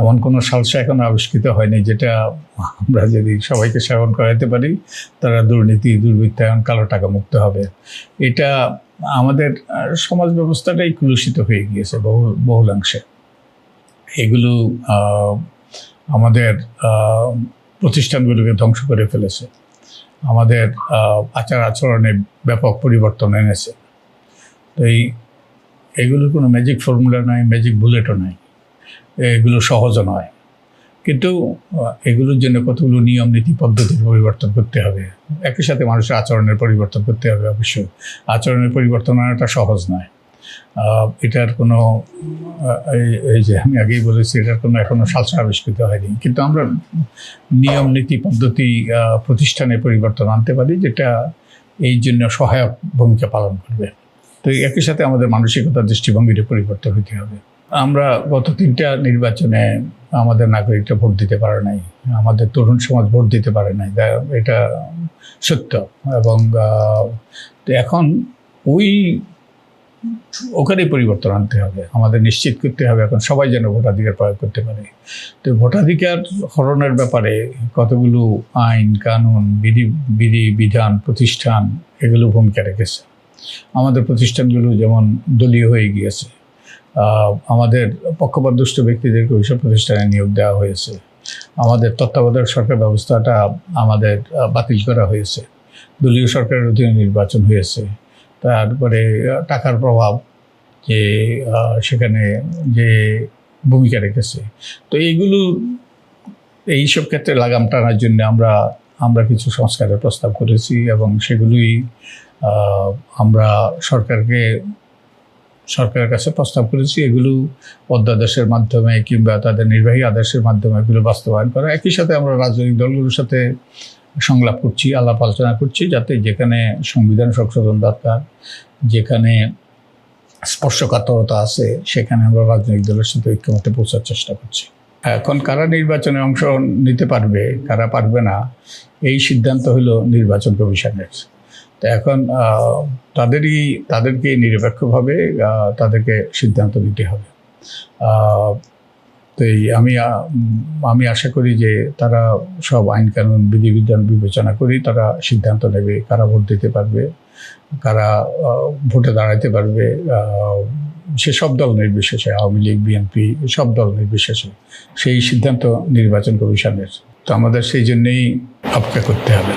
এমন কোনো সালসা এখনও আবিষ্কৃত হয়নি যেটা আমরা যদি সবাইকে সেবন করাইতে পারি, তারা দুর্নীতি, দুর্বৃত্তায়ন, কালো টাকা মুক্ত হবে। এটা আমাদের সমাজ ব্যবস্থাটাই কলুষিত হয়ে গিয়েছে বহু, বহুলাংশে। এগুলো আমাদের প্রতিষ্ঠানগুলোকে ধ্বংস করে ফেলেছে। আমাদের আচার আচরণে ব্যাপক পরিবর্তন এনেছে। তো এই, এগুলোর কোনো ম্যাজিক ফর্মুলা নয় ম্যাজিক বুলেটও নয় এগুলো সহজও নয়। কিন্তু এগুলোর জন্য কতগুলো নিয়ম, নীতি পদ্ধতির পরিবর্তন করতে হবে? একই সাথে মানুষের আচরণের পরিবর্তন করতে হবে অবশ্যই আচরণের পরিবর্তন আনাটা সহজ নয়। এটার কোনো এই- যে আমি আগেই বলেছি, এটার কোনো এখনও সালসা আবিষ্কৃত হয়নি। কিন্তু আমরা নিয়ম, নীতি, পদ্ধতি প্রতিষ্ঠানে পরিবর্তন আনতে পারি, যেটা এই জন্য সহায়ক ভূমিকা পালন করবে। তো একই সাথে আমাদের মানসিকতা দৃষ্টিভঙ্গির পরিবর্তন হতে হবে। আমরা গত তিনটা নির্বাচনে আমাদের নাগরিকরা ভোট দিতে পারে নাই, আমাদের তরুণ সমাজ ভোট দিতে পারে নাই এটা সত্য এবং তো এখন ওই ওখানেই পরিবর্তন আনতে হবে, আমাদের নিশ্চিত করতে হবে, এখন সবাই যেন ভোটাধিকার প্রয়োগ করতে পারে। তো ভোটাধিকার হরণের ব্যাপারে কতগুলো আইন, কানুন, বিধি বিধি, বিধান, প্রতিষ্ঠান, এগুলো ভূমিকা রেখেছে। আমাদের প্রতিষ্ঠানগুলো যেমন দলীয় হয়ে গিয়েছে আমাদের পক্ষপাতদুষ্ট ব্যক্তিদেরকে ওইসব প্রতিষ্ঠানে নিয়োগ দেওয়া হয়েছে। আমাদের তত্ত্বাবধায়ক সরকার ব্যবস্থাটা আমাদের বাতিল করা হয়েছে। দলীয় সরকারের অধীনে নির্বাচন হয়েছে। তারপরে টাকার প্রভাব যে সেখানে যে ভূমিকা রেখেছে। তো এইগুলো, এইসব ক্ষেত্রে লাগাম টানার জন্য আমরা আমরা কিছু সংস্কারের প্রস্তাব করেছি এবং সেগুলোই আমরা সরকারকে সরকারের কাছে প্রস্তাব করেছি, এগুলো অধ্যাদেশের মাধ্যমে কিংবা তাদের নির্বাহী আদেশের মাধ্যমে এগুলো বাস্তবায়ন করা। একই সাথে আমরা রাজনৈতিক দলগুলোর সাথে সংলাপ করছি, আলাপ আলোচনা করছি, যাতে যেখানে সংবিধান সংশোধন দরকার, যেখানে স্পর্শকাতরতা আছে, সেখানে আমরা রাজনৈতিক দলের সাথে ঐক্যমতে পৌঁছার চেষ্টা করছি। এখন কারা নির্বাচনে অংশ নিতে পারবে, কারা পারবে না, এই সিদ্ধান্ত হলো নির্বাচন কমিশনের। তো এখন তাদেরই তাদেরকে নিরপেক্ষভাবে তাদেরকে সিদ্ধান্ত নিতে হবে। তো এই আমি আমি আশা করি যে তারা সব আইন কানুন বিধিবিধান বিবেচনা করেই তারা সিদ্ধান্ত নেবে, কারা ভোট দিতে পারবে, কারা ভোটে দাঁড়াতে পারবে সে সব দল নির্বিশেষে, আওয়ামী লীগ, বিএনপি, সব দল নির্বিশেষে সেই সিদ্ধান্ত নির্বাচন কমিশনের। তো আমাদের সেই জন্যেই অপেক্ষা করতে হবে।